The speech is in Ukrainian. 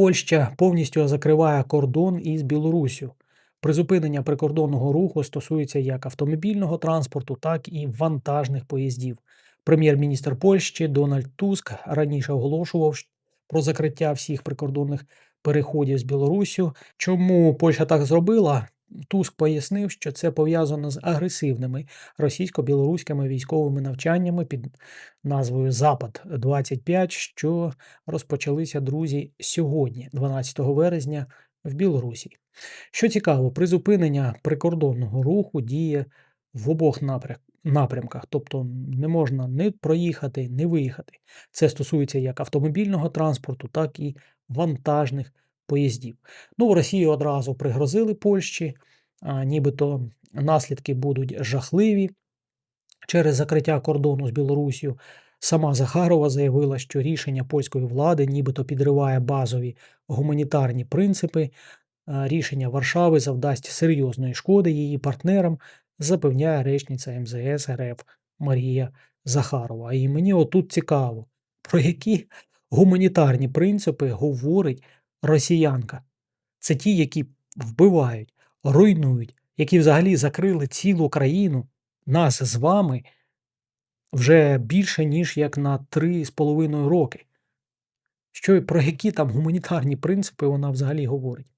Польща повністю закриває кордон із Білоруссю. Призупинення прикордонного руху стосується як автомобільного транспорту, так і вантажних поїздів. Прем'єр-міністр Польщі Дональд Туск раніше оголошував про закриття всіх прикордонних переходів з Білоруссю. Чому Польща так зробила? Туск пояснив, що це пов'язано з агресивними російсько-білоруськими військовими навчаннями під назвою Запад 25 що розпочалися друзі сьогодні, 12 вересня, в Білорусі. Що цікаво, призупинення прикордонного руху діє в обох напря- напрямках, тобто не можна не проїхати, не виїхати. Це стосується як автомобільного транспорту, так і вантажних поїздів. Ну, в Росії одразу пригрозили Польщі, нібито наслідки будуть жахливі через закриття кордону з Білорусію. Сама Захарова заявила, що рішення польської влади нібито підриває базові гуманітарні принципи. Рішення Варшави завдасть серйозної шкоди її партнерам, запевняє речниця МЗС РФ Марія Захарова. І мені отут цікаво, про які гуманітарні принципи говорить росіянка. Це ті, які вбивають, руйнують, які взагалі закрили цілу країну, нас з вами вже більше, ніж як на 3,5 роки. Що про які там гуманітарні принципи вона взагалі говорить?